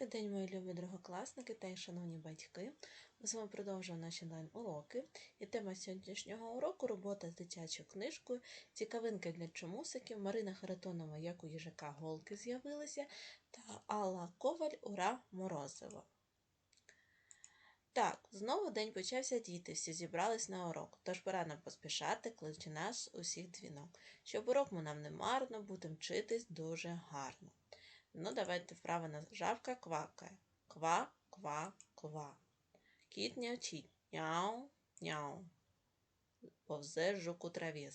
Добрий день, мої любі другокласники та й шановні батьки. Ми з вами продовжуємо наші онлайн-уроки. І тема сьогоднішнього уроку робота з дитячою книжкою, цікавинки для чомусиків, Марина Харитонова, як у їжака голки з'явилися, та Алла Коваль Ура Морозиво. Так, знову день почався діти, всі зібрались на урок, тож пора нам поспішати, кличе нас усіх дзвінок. Щоб урок му нам не марно, будемо вчитись дуже гарно. Ну, давайте вправо на жавка квакає. Ква, ква, ква. Кіт нявчить. Няу, няу. Повзе жук у траві.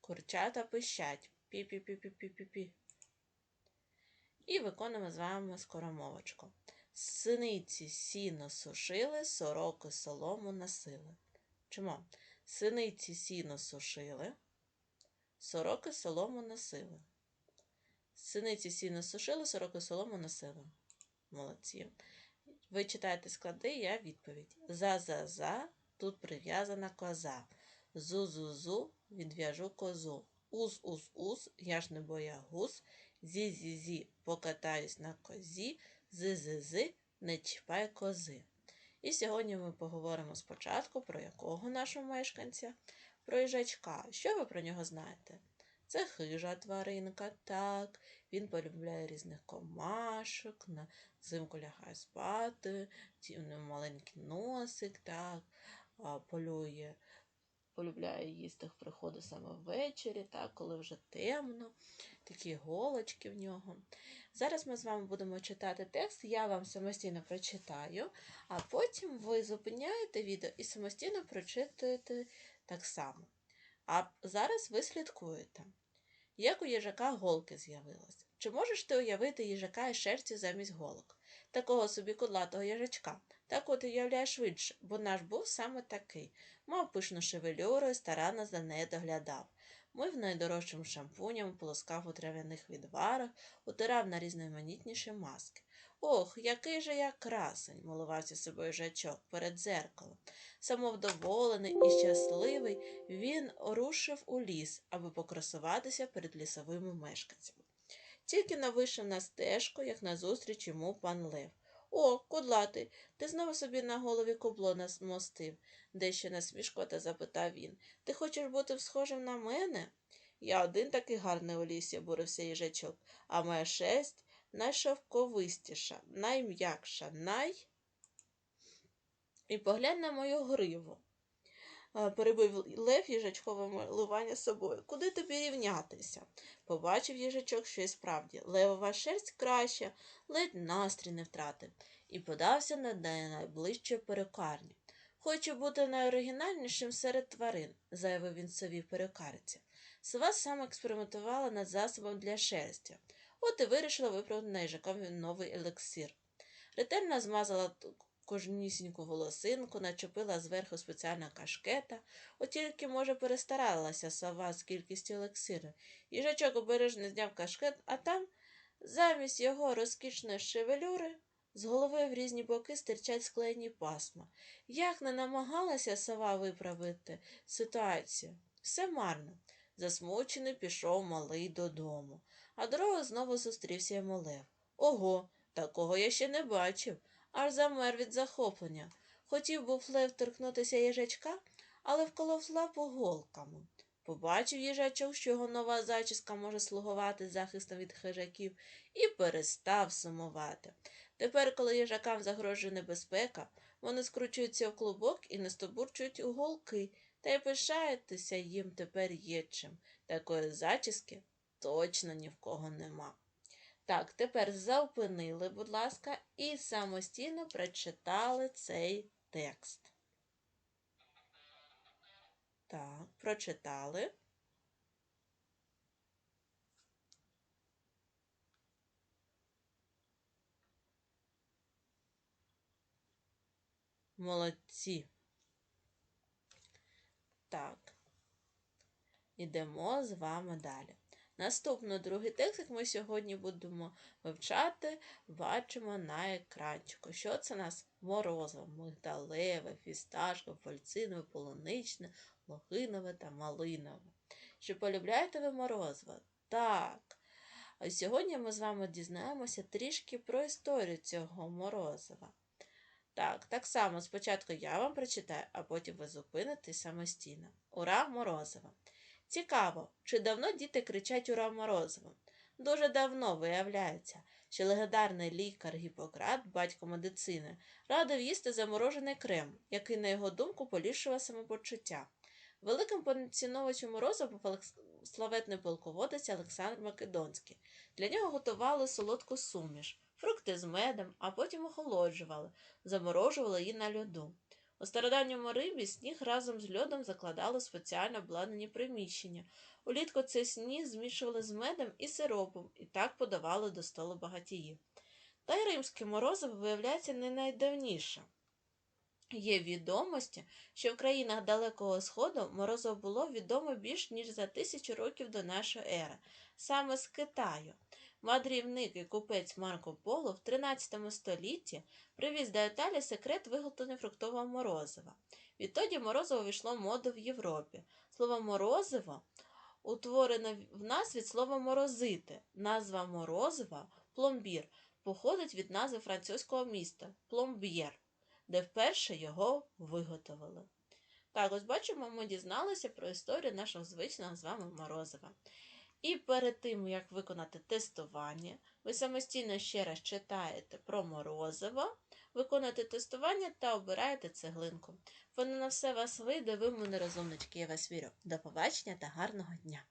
Курчата пищать. Пі-пі-пі-пі-пі-пі-пі. І виконуємо з вами скоромовочку. Синиці сіно сушили, сороки солому носили. Чому? Синиці сіно сушили, сороки солому носили. Синиці сіно сушили, сороки солому носили. Молодці. Ви читаєте склади, я відповідь. За-за-за, тут прив'язана коза. Зу-зу-зу, відв'яжу козу. Уз-уз-уз, я ж не боягуз. Зі-зі-зі, покатаюсь на козі. Зи-зи-зи, не чіпай кози. І сьогодні ми поговоримо спочатку про якого нашого мешканця? Про їжачка. Що ви про нього знаєте? Це хижа тваринка, так, він полюбляє різних комашок, на зимку лягає спати, у маленький носик, так, полює, полюбляє їсти приходу саме ввечері, так, коли вже темно, такі голочки в нього. Зараз ми з вами будемо читати текст, я вам самостійно прочитаю, а потім ви зупиняєте відео і самостійно прочитуєте так само. А зараз ви слідкуєте. Як у їжака голки з'явилось. Чи можеш ти уявити їжака і шерсті замість голок? Такого собі кудлатого їжачка. Так от уявляєш швидше, бо наш був саме такий. Мав пишну шевелюру і старанно за нею доглядав. Мив найдорожчим шампуням, полоскав у трав'яних відварах, утирав на різноманітніші маски. Ох, який же я красень, милувався собою жачок перед дзеркалом. Самовдоволений і щасливий, він рушив у ліс, аби покрасуватися перед лісовими мешканцями. Тільки не вийшов на стежку, як назустріч йому пан Лев. О, кудлати, ти знову собі на голові кубло намостив, дещо насмішкота запитав він. Ти хочеш бути схожим на мене? Я один такий гарний у лісі, бурився їжачок, а моя шесть найшовковистіша, найм'якша, най. І поглянь на мою гриву. Перебив Лев їжачкове милування собою. Куди тобі рівнятися? Побачив їжачок, що і справді левова шерсть краща, ледь настрій не втратив, і подався на найближчу перекарню. Хочу бути найоригінальнішим серед тварин, заявив він сові перекарці. Сова сам експериментувала над засобом для шерсті. От і вирішила виправити на їжакові новий елексир. Ретельно змазала кожнісіньку волосинку, начепила зверху спеціальна кашкета, от тільки, може, перестаралася сова з кількістю елексиру. Їжачок обережно зняв кашкет, а там, замість його розкішної шевелюри, з голови в різні боки стирчать склеєні пасма. Як не намагалася сова виправити ситуацію? Все марно. Засмучений пішов малий додому, а дорогою знову зустрівся йому лев. Ого, такого я ще не бачив, аж замер від захоплення. Хотів був лев торкнутися їжачка, але вколов лапу голками. Побачив їжачок, що його нова зачіска може слугувати захистом від хижаків, і перестав сумувати. Тепер, коли їжакам загрожує небезпека, вони скручуються в клубок і настобурчують у голки, та й пишаєтеся їм тепер є чим. Такої зачіски точно ні в кого нема. Так, тепер заупинили, будь ласка, і самостійно прочитали цей текст. Так, прочитали. Молодці. Так, ідемо з вами далі. Наступний другий текст, як ми сьогодні будемо вивчати, бачимо на екранчику. Що це у нас морозиво, мигдалеве, фісташкове, фольцинове, полуничне, лохинове та малинове. Чи полюбляєте ви морозиво? Так. А сьогодні ми з вами дізнаємося трішки про історію цього морозива. Так, так само спочатку я вам прочитаю, а потім ви зупинитесь самостійно. Ура Морозова! Цікаво, чи давно діти кричать Ура Морозова? Дуже давно виявляється, що легендарний лікар Гіппократ, батько медицини, радив їсти заморожений крем, який, на його думку, поліпшував самопочуття. Великим поціновувачем морозива був славетний полководець Олександр Македонський. Для нього готували солодку суміш, фрукти з медом, а потім охолоджували, заморожували її на льоду. У стародавньому Римі сніг разом з льодом закладали спеціально обладнані приміщення. Улітку цей сніг змішували з медом і сиропом і так подавали до столу багатіїв. Та й римське морозиво виявляється не найдавніше. Є відомості, що в країнах Далекого Сходу морозиво було відомо більш ніж за тисячу років до нашої ери, саме з Китаю. Мандрівник і купець Марко Поло в 13 столітті привіз до Італії секрет виготовлення фруктового морозива. Відтоді морозиво війшло в моду в Європі. Слово морозиво утворене в нас від слова морозити. Назва морозива пломбір походить від назви французького міста пломб'єр, де вперше його виготовили. Так, ось бачимо, ми дізналися про історію нашого звичного з вами морозива. І перед тим, як виконати тестування, ви самостійно ще раз читаєте про морозиво, виконуєте тестування та обираєте цеглинку. Воно на все вас вийде, ви мене розумнички, я вас вірю. До побачення та гарного дня!